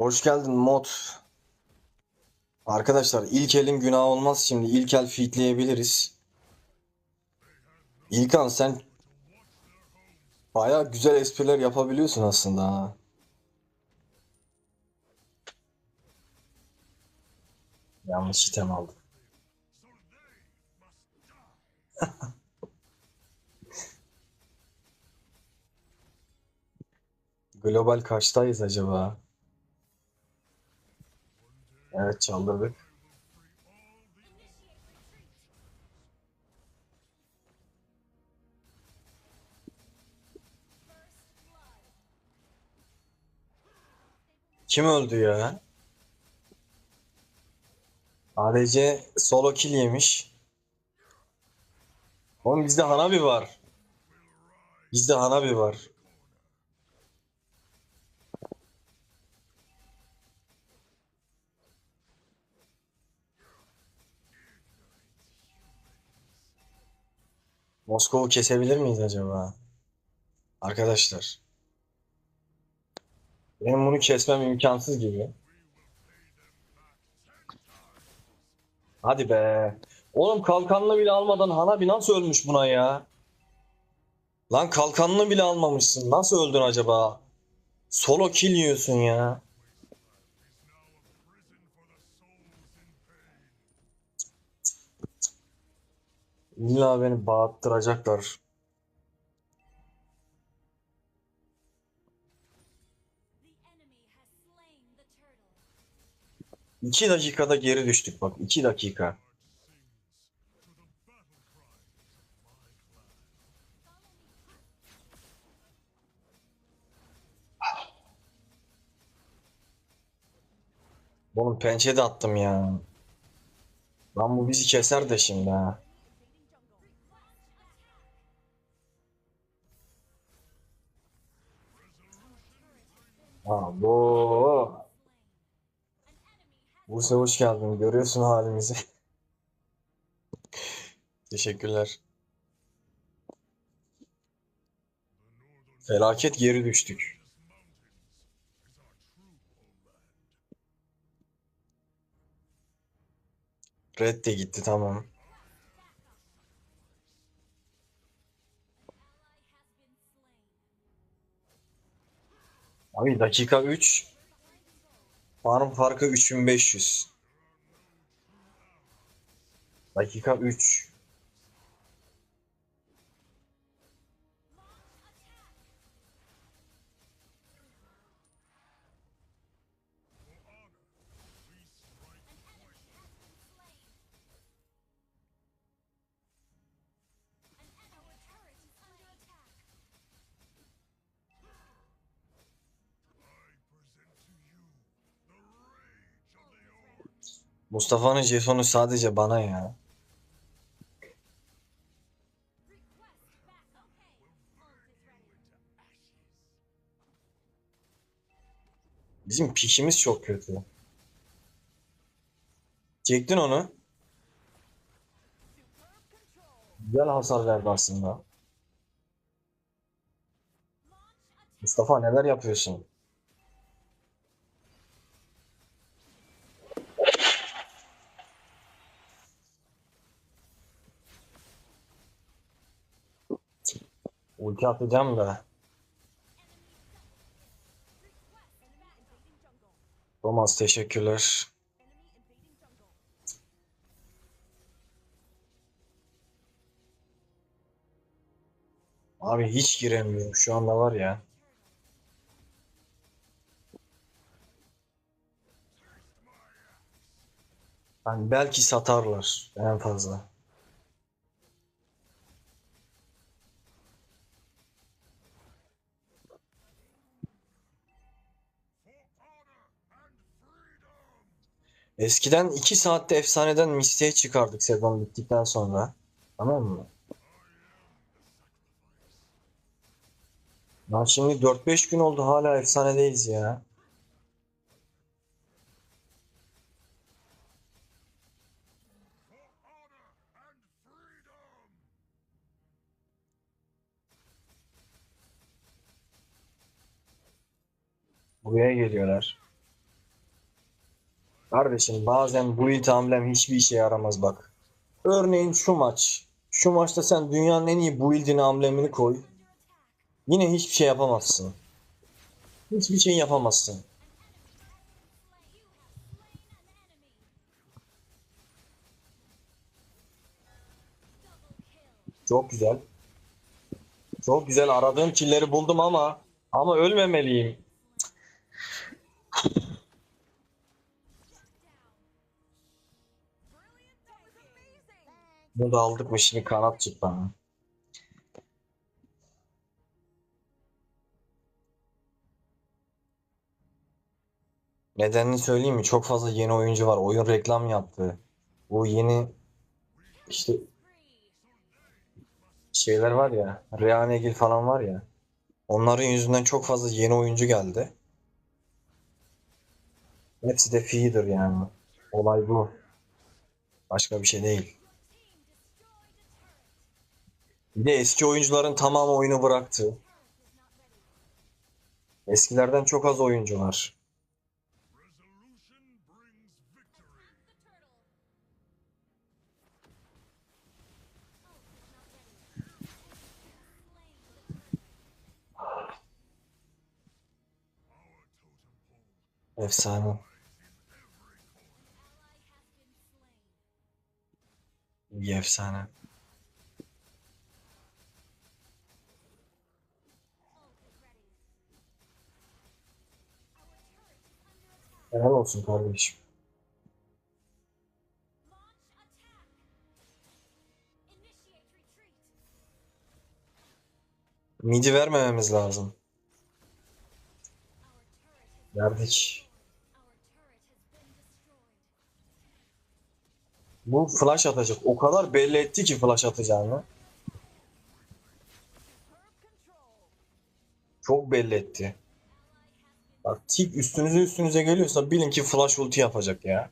Hoş geldin mod. Arkadaşlar ilk elin günah olmaz şimdi. İlk el feedleyebiliriz. İlkan sen baya güzel espriler yapabiliyorsun aslında ha. Yanlış item aldım. Global kaçtayız acaba? Evet çaldırdık. Kim öldü ya? ADC solo kill yemiş. Oğlum bizde Hanabi var. Bizde Hanabi var. Moskova'yı kesebilir miyiz acaba? Arkadaşlar. Benim bunu kesmem imkansız gibi. Hadi be. Oğlum kalkanını bile almadan Hanabi nasıl ölmüş buna ya? Lan kalkanını bile almamışsın. Nasıl öldün acaba? Solo kill yiyorsun ya. İlla beni bağırttıracaklar. İki dakikada geri düştük bak. iki dakika. Oğlum pençe de attım ya. Lan bu bizi keser de şimdi ha. Abo. Buse hoş geldin. Görüyorsun halimizi. Teşekkürler. Felaket geri düştük. Red de gitti tamam. Abi dakika 3. Farm farkı 3500. Dakika 3. Mustafa'nın jetonu sadece bana ya. Bizim pikimiz çok kötü. Çektin onu. Güzel hasar verdi aslında. Mustafa neler yapıyorsun? Ulti atacağım da. Thomas teşekkürler. Abi hiç giremiyorum şu anda var ya. Yani belki satarlar en fazla. Eskiden 2 saatte efsaneden Misty'ye çıkardık sezon bittikten sonra. Tamam mı? Lan şimdi 4-5 gün oldu hala efsanedeyiz ya. Buraya geliyorlar. Kardeşim bazen bu it hamlem hiçbir işe yaramaz bak. Örneğin şu maç. Şu maçta sen dünyanın en iyi build'ini amblemini koy. Yine hiçbir şey yapamazsın. Hiçbir şey yapamazsın. Çok güzel. Çok güzel aradığım killeri buldum ama ama ölmemeliyim. Bunu da aldık mı şimdi kanat çıktı bana. Nedenini söyleyeyim mi? Çok fazla yeni oyuncu var. Oyun reklam yaptı. Bu yeni işte şeyler var ya. Rehanegil falan var ya. Onların yüzünden çok fazla yeni oyuncu geldi. Hepsi de feeder yani. Olay bu. Başka bir şey değil. Bir de eski oyuncuların tamamı oyunu bıraktı. Eskilerden çok az oyuncu var. Efsane. Bir efsane. Helal olsun kardeşim. Midi vermememiz lazım. Verdik. Bu flash atacak. O kadar belli etti ki flash atacağını. Çok belli etti. Bak tik üstünüze üstünüze geliyorsa bilin ki flash ulti yapacak ya.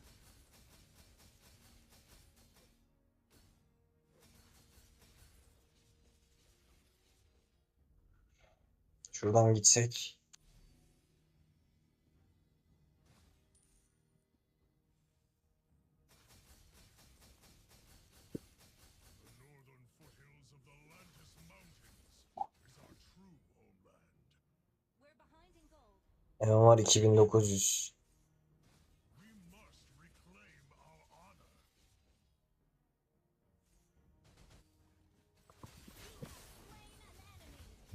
Şuradan gitsek. Gold. MMR 2900. We must reclaim our honor.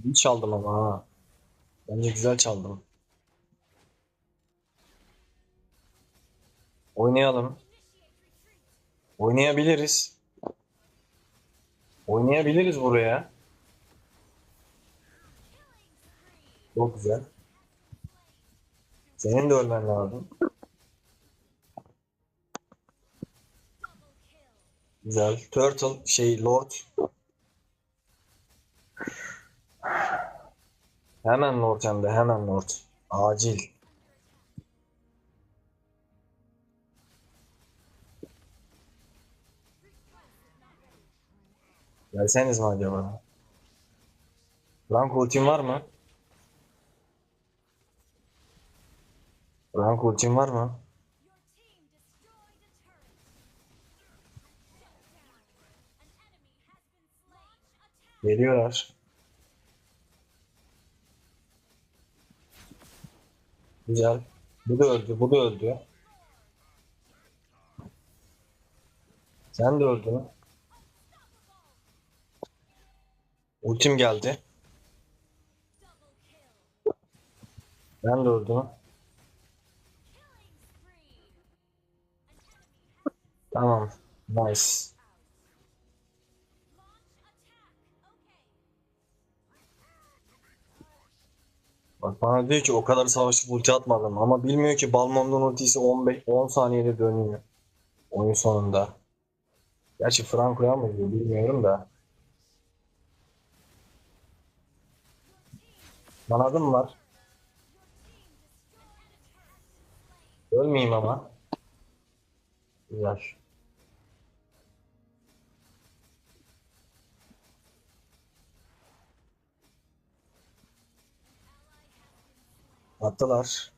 İyi çaldım ama ha. Bence güzel çaldım. Oynayalım. Oynayabiliriz. Oynayabiliriz buraya. Çok güzel. Senin de ölmen lazım. Güzel. Turtle şey Lord. Hemen Lord hem de hemen Lord. Acil. Gelseniz mi acaba? Rank ultim var mı? Has been slain. Attack! Geliyorlar. Güzel. Bu da öldü, bu da öldü. Sen de öldün. Ultim geldi. Ben de öldüm. Tamam. Nice. Bak bana diyor ki o kadar savaşıp ulti atmadım ama bilmiyor ki Balmond'un ultisi 15 10 saniyede dönüyor. Oyun sonunda. Gerçi Franco'ya mı diyor bilmiyorum da. Kanadım var. Ölmeyeyim ama. Güzel. Attılar.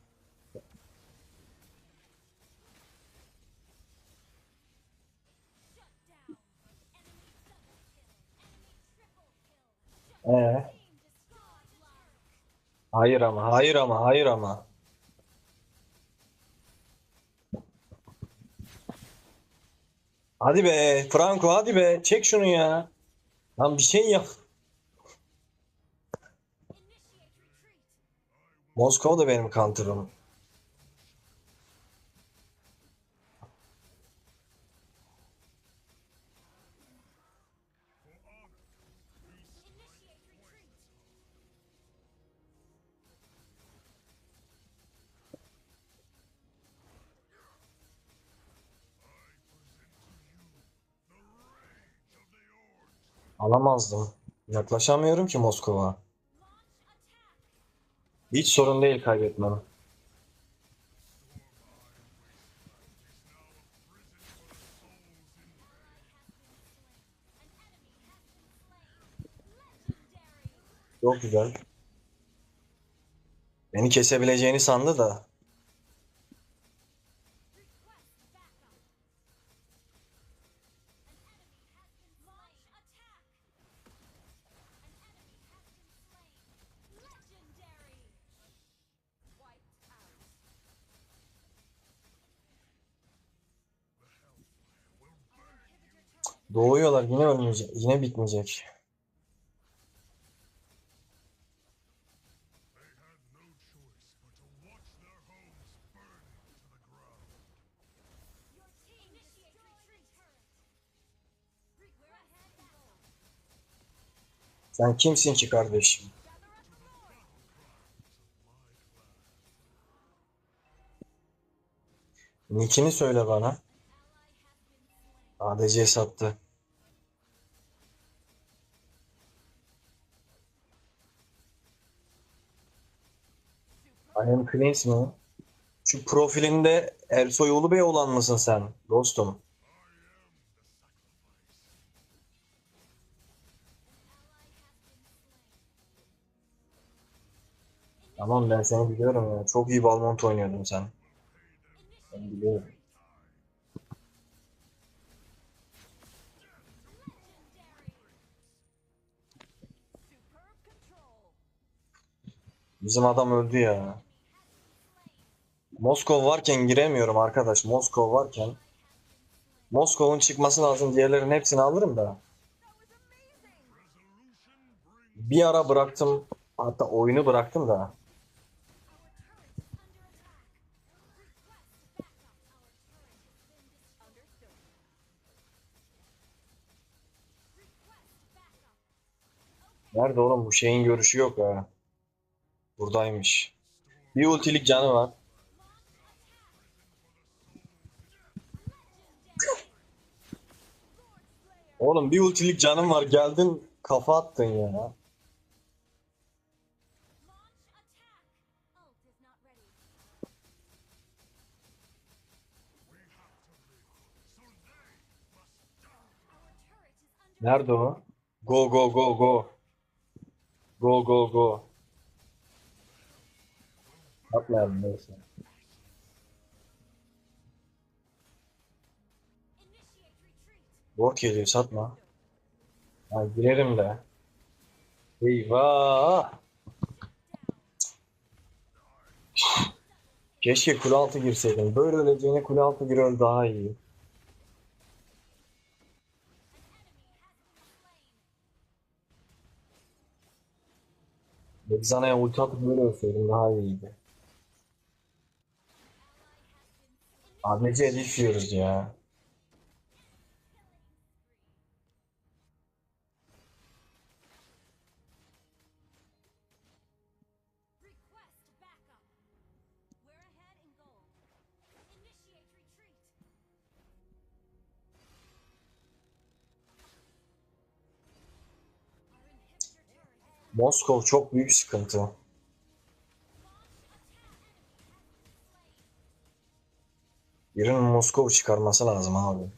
Ee. Hayır ama, hayır ama, hayır ama. Hadi be Franco hadi be çek şunu ya. Lan bir şey yap. Moskova da benim counter'ım. Alamazdım. Yaklaşamıyorum ki Moskova. Hiç sorun değil kaybetmem. Çok güzel. Beni kesebileceğini sandı da. İnitiate retreat turret. Request backup. Sen kimsin ki kardeşim? Nickini söyle bana. ADC sattı. Am Cleans mi? Şu profilinde Ersoy Ulubey olan mısın sen dostum? Tamam ben seni biliyorum ya. Çok iyi Balmont oynuyordun sen. Ben biliyorum. Bizim adam öldü ya. Moskov varken giremiyorum arkadaş. Moskov varken. Moskov'un çıkması lazım. Diğerlerin hepsini alırım da. Bir ara bıraktım. Hatta oyunu bıraktım da. Nerede oğlum bu şeyin görüşü yok ha. Buradaymış. Bir ultilik canı var. Oğlum bir ultilik canım var. Geldin kafa attın ya. Nerede o? Go go go go. Go go go. Atmayalım neyse. Bot geliyor satma. Ha, girerim de. Eyvah. Keşke kule altı girseydim. Böyle öleceğine kule altı gir öl daha iyi. Bexana'ya ulti atıp böyle ölseydim daha iyiydi. ABC hedef yiyoruz ya. Moskov çok büyük sıkıntı. Birinin Moskov çıkarması lazım abi.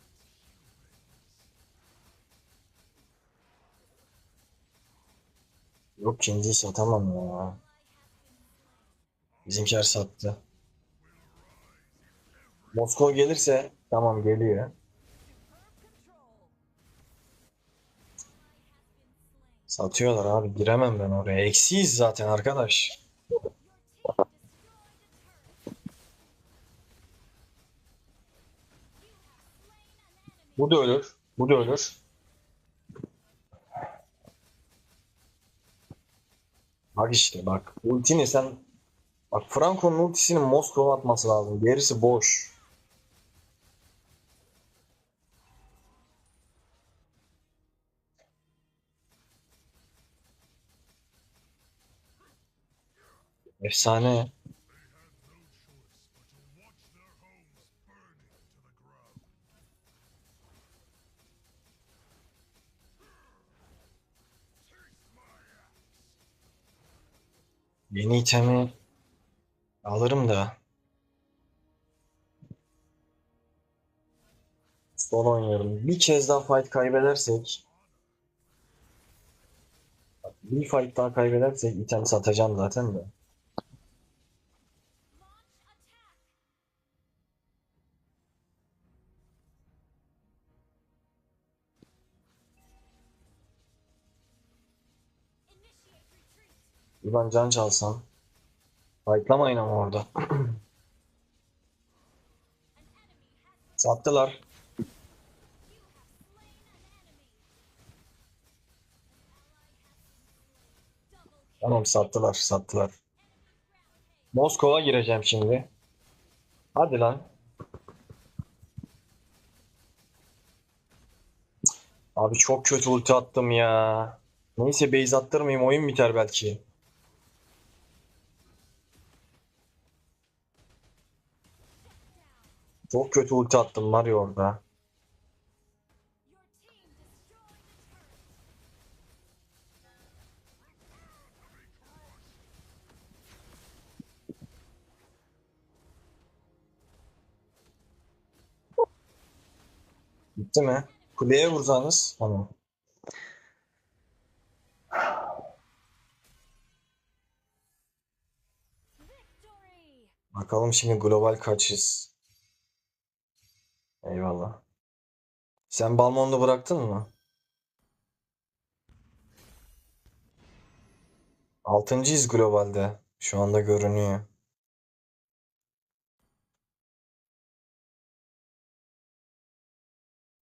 Yok ikinciyi satamam ya. Bizimkiler sattı. Moskov gelirse tamam geliyor. Satıyorlar abi giremem ben oraya. Eksiyiz zaten arkadaş. Bu da ölür. Bu da ölür. Bak işte bak. Ultini sen... Bak Franco'nun ultisini Moskova atması lazım. Gerisi boş. Ground. Yeni itemi alırım da. Son oynuyorum. Bir kez daha fight kaybedersek bir fight daha kaybedersek item satacağım zaten de. Buradan can çalsam. Fightlamayın ama orada. Sattılar. Tamam sattılar sattılar. Moskova gireceğim şimdi. Hadi lan. Abi çok kötü ulti attım ya. Neyse base attırmayayım oyun biter belki. Çok kötü ulti attım var ya orada. Bitti mi? Kuleye vursanız tamam. Bakalım şimdi global kaçız. Eyvallah. Sen Balmon'u bıraktın mı? Altıncıyız globalde. Şu anda görünüyor.